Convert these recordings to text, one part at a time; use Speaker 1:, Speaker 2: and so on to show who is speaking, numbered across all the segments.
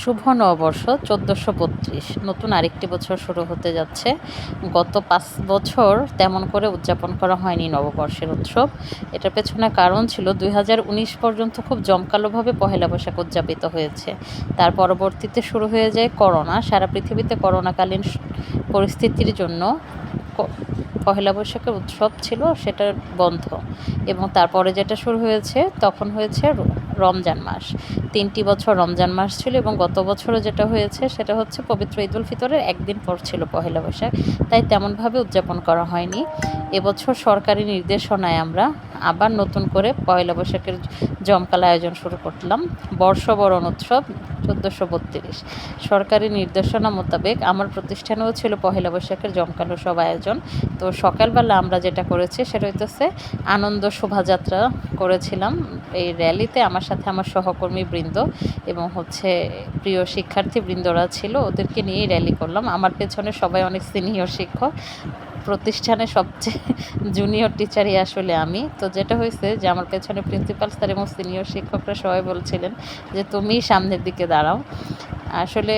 Speaker 1: শুভ নববর্ষ, চোদ্দোশো বত্রিশ। নতুন আরেকটি বছর শুরু হতে যাচ্ছে। গত পাঁচ বছর তেমন করে উদযাপন করা হয়নি নববর্ষের উৎসব। এটার পেছনে কারণ ছিল দুই হাজার উনিশ পর্যন্ত খুব জমকালোভাবে পহেলা বৈশাখ উদযাপিত হয়েছে। তার পরবর্তীতে শুরু হয়ে যায় করোনা। সারা পৃথিবীতে করোনাকালীন পরিস্থিতির জন্য পহেলা বৈশাখের উৎসব ছিল সেটা বন্ধ। এবং তারপরে যেটা শুরু হয়েছে, তখন হয়েছে রমজান মাস। তিনটি বছর রমজান মাস ছিল এবং গত বছরও যেটা হয়েছে সেটা হচ্ছে পবিত্র ঈদুল ফিতরের একদিন পর ছিল পহেলা বৈশাখ, তাই তেমনভাবে উদযাপন করা হয়নি। এবছর সরকারি নির্দেশনায় আমরা আবার নতুন করে পয়লা বৈশাখের জমকাল আয়োজন শুরু করলাম, বর্ষবরণ উৎসব চোদ্দোশো বত্রিশ। সরকারি নির্দেশনা মোতাবেক আমার প্রতিষ্ঠানেও ছিল পহেলা বৈশাখের জমকালো সব আয়োজন। তো সকালবেলা আমরা যেটা করেছি সেটা হইতেছে আনন্দ শোভাযাত্রা করেছিলাম। এই র্যালিতে আমার সাথে আমার সহকর্মী বৃন্দ এবং হচ্ছে প্রিয় শিক্ষার্থী বৃন্দরা ছিল, ওদেরকে নিয়েই র্যালি করলাম। আমার পেছনে সবাই অনেক সিনিয়র শিক্ষক। প্রতিষ্ঠানে সবচেয়ে জুনিয়র টিচারই আসলে আমি। তো যেটা হয়েছে যে, আমার পেছনে প্রিন্সিপাল স্যার এবং সিনিয়র শিক্ষকরা সবাই বলছিলেন যে তুমি সামনের দিকে দাঁড়াও। আসলে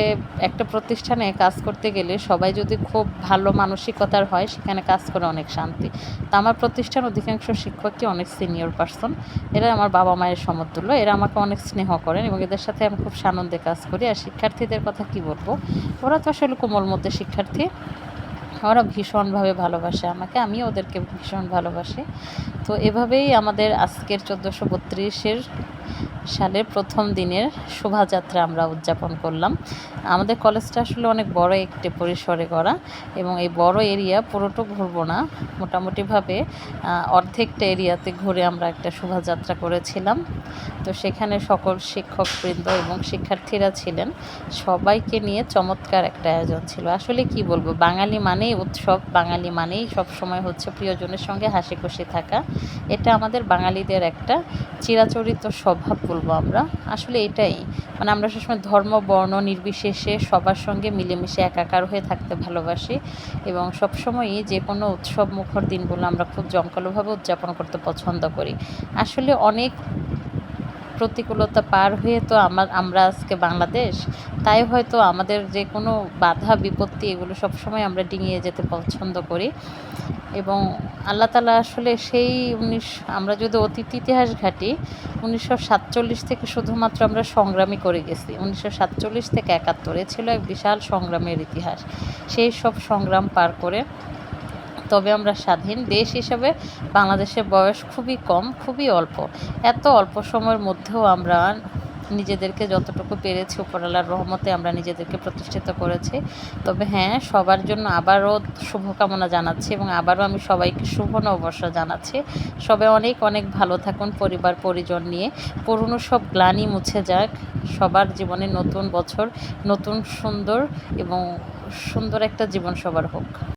Speaker 1: একটা প্রতিষ্ঠানে কাজ করতে গেলে সবাই যদি খুব ভালো মানসিকতার হয়, সেখানে কাজ করে অনেক শান্তি। তো আমার প্রতিষ্ঠান অধিকাংশ শিক্ষকই অনেক সিনিয়র পার্সন এরা আমার বাবা মায়ের সমতুল্য। এরা আমাকে অনেক স্নেহ করেন এবং এদের সাথে আমি খুব সানন্দে কাজ করি। আর শিক্ষার্থীদের কথা কি বলব? ওরা তো আসলে কোমল মধ্যে শিক্ষার্থী। ওরা ভীষণভাবে ভালোবাসে আমাকে। আমিও ওদেরকে ভীষণ ভালোবাসি। তো এভাবেই আমাদের আজকের চোদ্দোশো বত্রিশের সালের প্রথম দিনের শোভাযাত্রা আমরা উদযাপন করলাম। আমাদের কলেজটা আসলে অনেক বড় একটি পরিসরে করা এবং এই বড় এরিয়া পুরোটা ঘুরবো না। মোটামুটিভাবে অর্ধেকটা এরিয়াতে ঘুরে আমরা একটা শোভাযাত্রা করেছিলাম। তো সেখানে সকল শিক্ষকবৃন্দ এবং শিক্ষার্থীরা ছিলেন। সবাইকে নিয়ে চমৎকার একটা আয়োজন ছিল। আসলে কি বলব, বাঙালি মানেই উৎসব, বাঙালি মানেই সবসময় হচ্ছে প্রিয়জনের সঙ্গে হাসি খুশি থাকা। এটা আমাদের বাঙালিদের একটা চিরাচরিত স্বভাব বলব আমরা। আসলে এটাই। মানে আমরা সবসময় ধর্ম, বর্ণ নির্বিশেষে সবার সঙ্গে মিলেমিশে একাকার হয়ে থাকতে ভালোবাসি এবং সবসময়ই যে কোনো উৎসব, মুখর দিনগুলো আমরা খুব জমকালোভাবে উদযাপন করতে পছন্দ করি। আসলে অনেক প্রতিকূলতা পার হয়ে তো আমার আমরা আজকে বাংলাদেশ, তাই হয়তো আমাদের যে কোনো বাধা, বিপত্তি এগুলো সবসময় আমরা ডিঙিয়ে যেতে পছন্দ করি। এবং আল্লাহ তালা আসলে সেই উনিশ, আমরা যদি অতীত ইতিহাস ঘাটি, উনিশশো সাতচল্লিশ থেকে শুধুমাত্র আমরা সংগ্রামী করে গেছি। উনিশশো সাতচল্লিশ থেকে একাত্তরে ছিল এক বিশাল সংগ্রামের ইতিহাস। সেই সব সংগ্রাম পার করে তবে আমরা স্বাধীন দেশ হিসেবে বাংলাদেশের বয়স খুবই কম, খুবই অল্প। এত অল্প সময়ের মধ্যেও আমরা নিজেদেরকে যতটুকু পেরেছি উপরালার রহমতে আমরা নিজেদেরকে প্রতিষ্ঠিত করেছি। তবে হ্যাঁ সবার জন্য আবারও শুভকামনা জানাচ্ছি এবং আবারও আমি সবাইকে শুভ নববর্ষ জানাচ্ছি। সবাই অনেক অনেক ভালো থাকুন পরিবার, পরিজন নিয়ে। পুরনো সব গ্লানি মুছে যাক। সবার জীবনে নতুন বছর, নতুন সুন্দর এবং সুন্দর একটা জীবন সবার হোক।